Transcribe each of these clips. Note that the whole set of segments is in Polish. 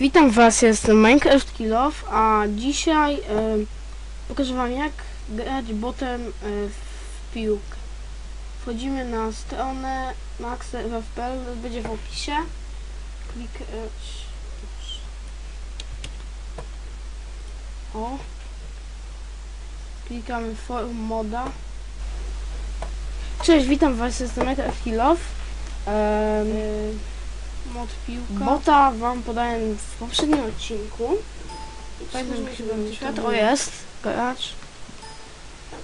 Witam Was, jestem Minecraft Kilof, a dzisiaj e, pokażę Wam jak grać botem e, w piłkę. Wchodzimy na stronę maxfpl, będzie w opisie. Klikać. O. Klikamy forum moda. Cześć, witam Was, jestem Minecraft Kilof. E, mod piłka. Bota wam podałem w poprzednim odcinku. Pamiętam, świat. O jest, gracz.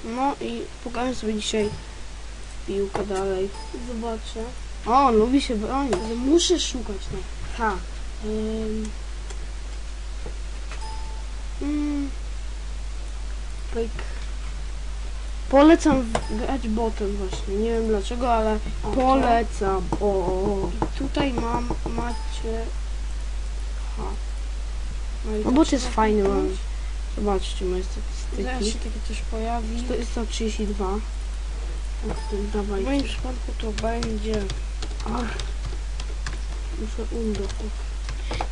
No i pokażę sobie dzisiaj piłkę dalej. Zobaczę. O, on lubi się bronić. Ale muszę szukać, no. Ha. Ym. Mm. Pyk. Polecam grać botem właśnie. Nie wiem dlaczego, ale polecam. O. Tutaj mam, macie... Ha. No, i No to bot trzeba jest fajny, mam. Zobaczcie moje Zaraz się statystyki. takie coś pojawi. 432. Tak, to W moim przypadku to będzie... Ach. Muszę undo.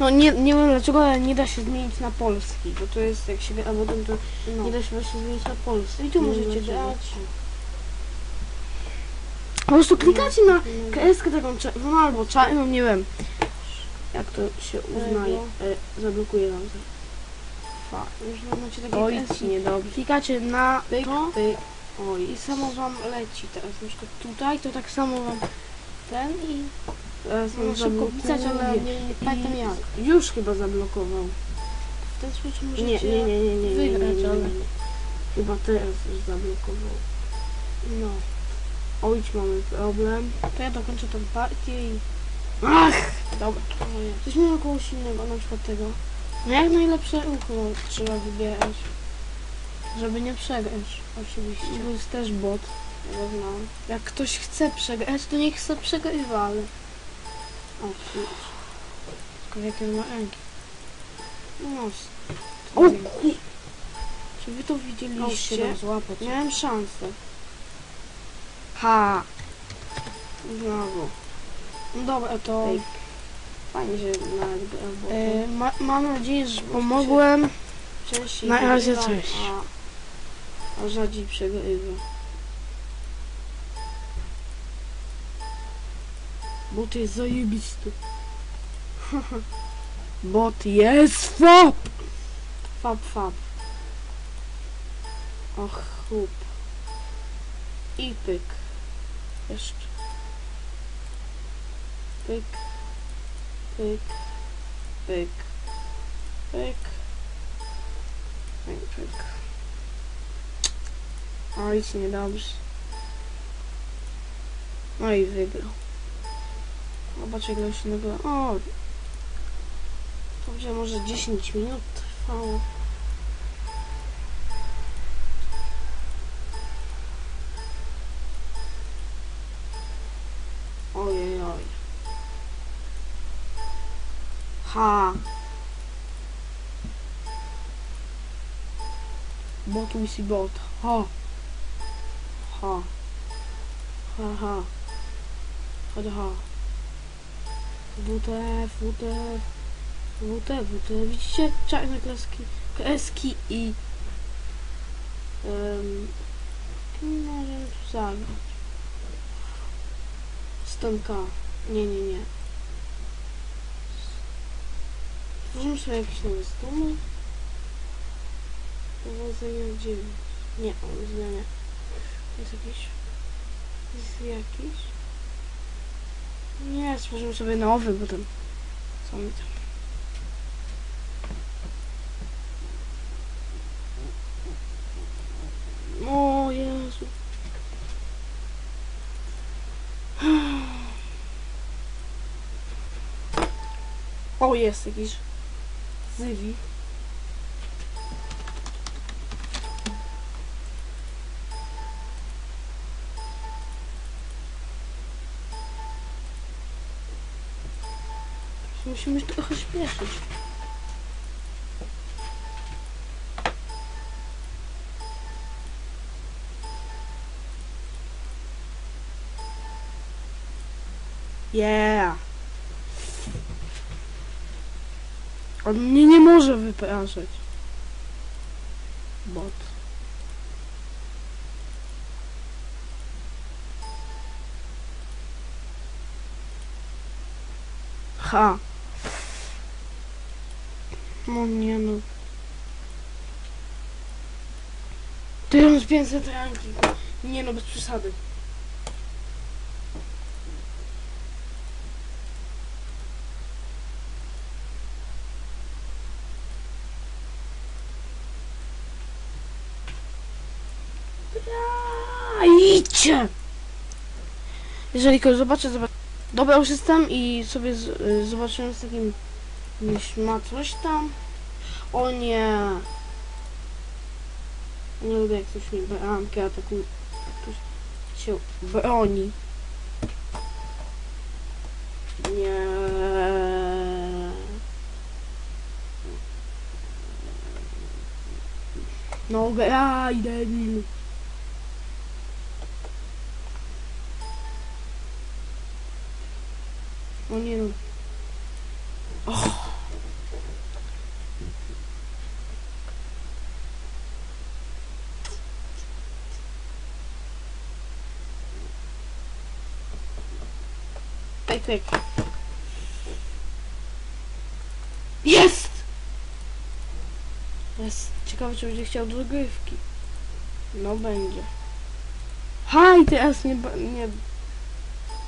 No nie, nie wiem dlaczego, ale nie da się zmienić na polski, bo to jest jak się gra botem, to No. nie da się właśnie zmienić na polski. I tu możecie dlaczego. grać. Po prostu klikacie na KS-kę taką czerwoną albo czarną, nie wiem. Jak to się uznaje. E, zablokuję wam to. Fa. Już macie takie Oj, ci niedobrze. Klikacie na Pyk, to pyk. oj, i samo wam leci teraz. Na przykład tutaj to tak samo wam ten i Teraz no, mam szybko pisać, ale nie, nie pamiętam jak. Już chyba zablokował. W ten sposób Nie, możecie nie, nie, nie, nie, nie, nie, nie, wygrać, nie, ale nie. Chyba teraz już zablokował. no. Ojć, mamy problem. To ja dokończę tą partię i Ach! dobra. Coś miałem kogoś innego, na przykład tego. No jak najlepsze rucho trzeba wybierać. Żeby nie przegrać, oczywiście. To jest też bot. Ja go znam. Jak ktoś chce przegrać, to niech chce przegrywa, ale... O. Tylko jakie ma ręki. No, O. Czy wy to widzieliście? Miałem szansę. Ha! Znowu. No dobra, to... Ej, Fajnie, że nawet bota. E, ma, mam nadzieję, że pomogłem. Częściej na razie wygrywa, cześć. A, a rzadziej przegrywa. Bot jest zajebisty. Bot jest fop! Fab, fab. Och, chłop. I pyk. Jeszcze. Pyk. Pyk. Pyk. Pyk. Pyk. Oj, ci niedobrze. No i wygrał. Zobacz, jak się nagle... O! To będzie może 10 minut trwało. Ha! Bot see bot. Ha! Ha! Ha ha! Ha ha! WTF, WTF, WTF, WTF. Widzicie czarne kreski, kreski i... Um, możemy tu zagrać. Stonka. Nie, nie, nie. Tworzymy sobie jakieś nowe stumy. Powodzenia 9. Nie, on zmienia. Jest jakiś... Jest jakiś... Nie, stworzymy sobie nowy, bo tam... Co mi tam... O Jezu. O, jest jakiś Zywi. Musimy się trochę śpieszyć. Yeah. On mnie nie może wypraszać. Bot. Ha. No nie no. 1500 ranking. Nie no, bez przesady. Ja, idźcie! Jeżeli kogoś zobaczę, zobacz. Dobra, już jestem i sobie z, y, zobaczyłem z takim... Gdzieś ma coś tam. O nie! Nie lubię jak ktoś mi bramki atakuje. Ktoś się broni. Nie. No graj, debil. O nie no. Och. Pyk, pyk. Jest! Jest. Ciekawe, czy będzie chciał dogrywki. No będzie. Haj, teraz nie, nie,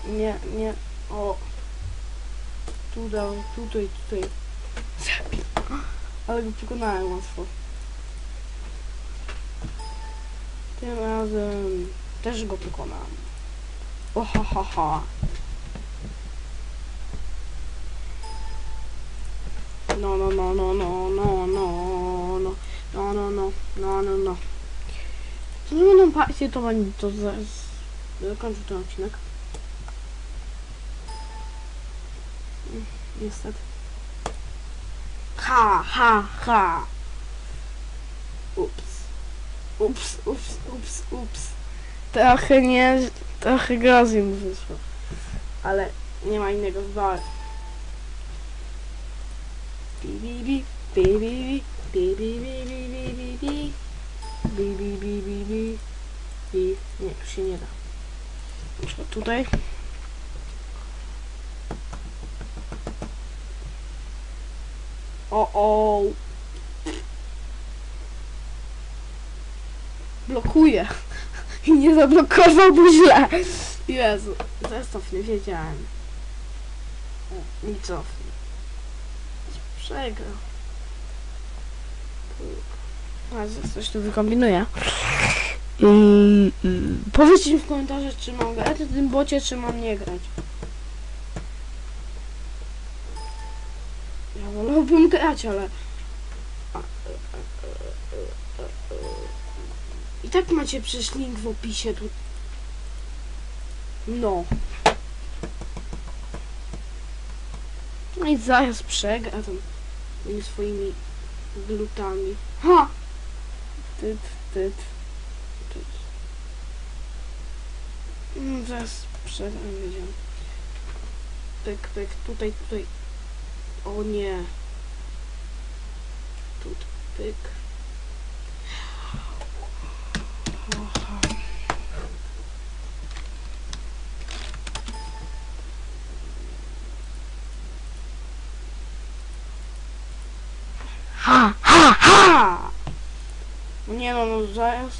nie, nie, o. Tu dał, tutaj, tutaj. Zabił. Ale go pokonałem łatwo. Tym razem też go pokonałem. O ha. No, no, no, no, no, no, no, no, no, no, no, no, no, no. Co nie będą pasje, to będzie to zaraz zakończę ten odcinek. Niestety. Ha, ha, ha. Ups. Ups, ups, ups, ups. Trochę nie, trochę grozy mu wyszło. Ale nie ma innego wyboru. Bi bi bi bi bi bi bi bi bi bi bi bi bi bi bi bi bi nie, tu się nie da. Tutaj. O o. Blokuje. I nie zablokował, bo źle. Jezu, zestaw nie wiedziałem. O, I cofnij. Przegrał. Coś tu wykombinuję. I, i, powiedzcie mi w komentarzach, czy mam grać w tym bocie, czy mam nie grać. Wolałbym grać, ale... I tak macie przecież link w opisie tu. No. No i zaraz przegra tam tymi swoimi glutami. Ha! Tyt, tyt, tyt. No zaraz przegram, wiedziałem. Pyk, pyk, tutaj, tutaj. O nie. Tu, pyk. Nie no, no zaraz.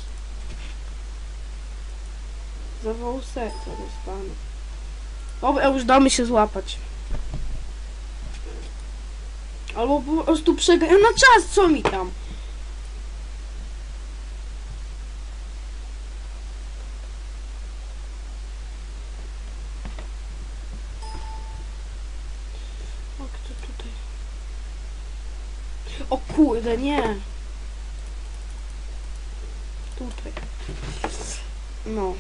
Zawał serca dostanę. Dobra, już damy się złapać. Albo po prostu przegram na czas, co mi tam? O, kto tutaj? O kurde, nie. Tutaj. No.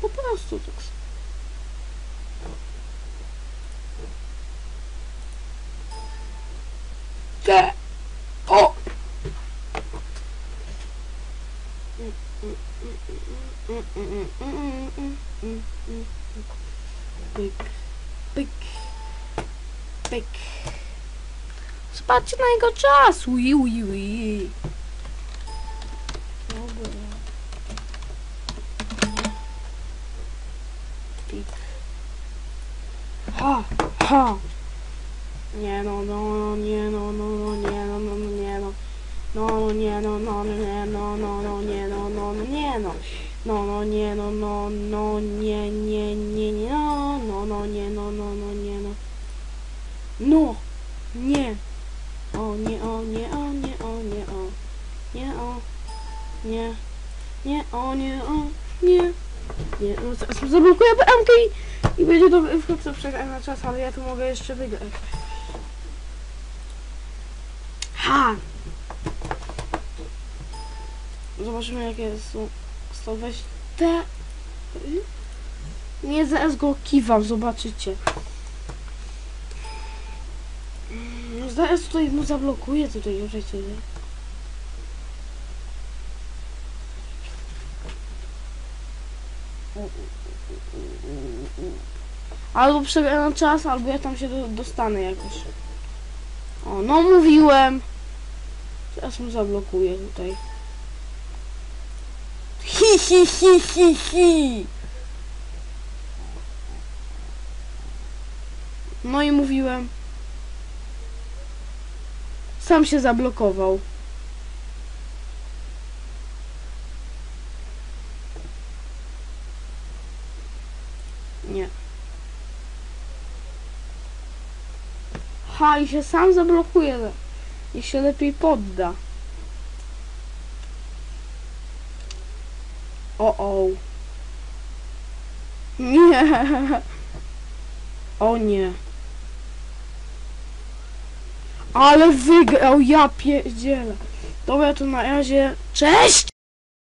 Po prostu tak. s- Te. O! Pyk. Pyk. Pyk. patrzcie na jego czas. Ui, ui, ui. Ha, ha. Nie no, no, nie no, no, no, nie no, no, no, nie no. No, no, nie no, no, no, nie no, no, no. No, no, nie no, no, no, nie, nie, nie, nie, no, no, no, nie no, no, no, nie no. No, nie. O, nie, o, nie, o, nie, o, nie, o. Nie, o. Nie. Nie, o, nie, o, nie. Nie, no zablokuję BMK i, będzie to wkrótce przegrać na czas, ale ja tu mogę jeszcze wygrać. Ha! Zobaczymy jakie są 120 te... Nie, zaraz go kiwam, zobaczycie. Mm, Zaraz tutaj mu zablokuję tutaj już tutaj. Albo przegram czas, albo ja tam się do, dostanę jakoś. O, no mówiłem. Teraz mu zablokuję tutaj. Hi, hi, hi, hi, hi. No i mówiłem. Sam się zablokował. Nie. Ha, i się sam zablokuje. I się lepiej podda. O, o. Nie. O nie. Ale wygrał, ja pierdzielę. Dobra, to na razie. Cześć!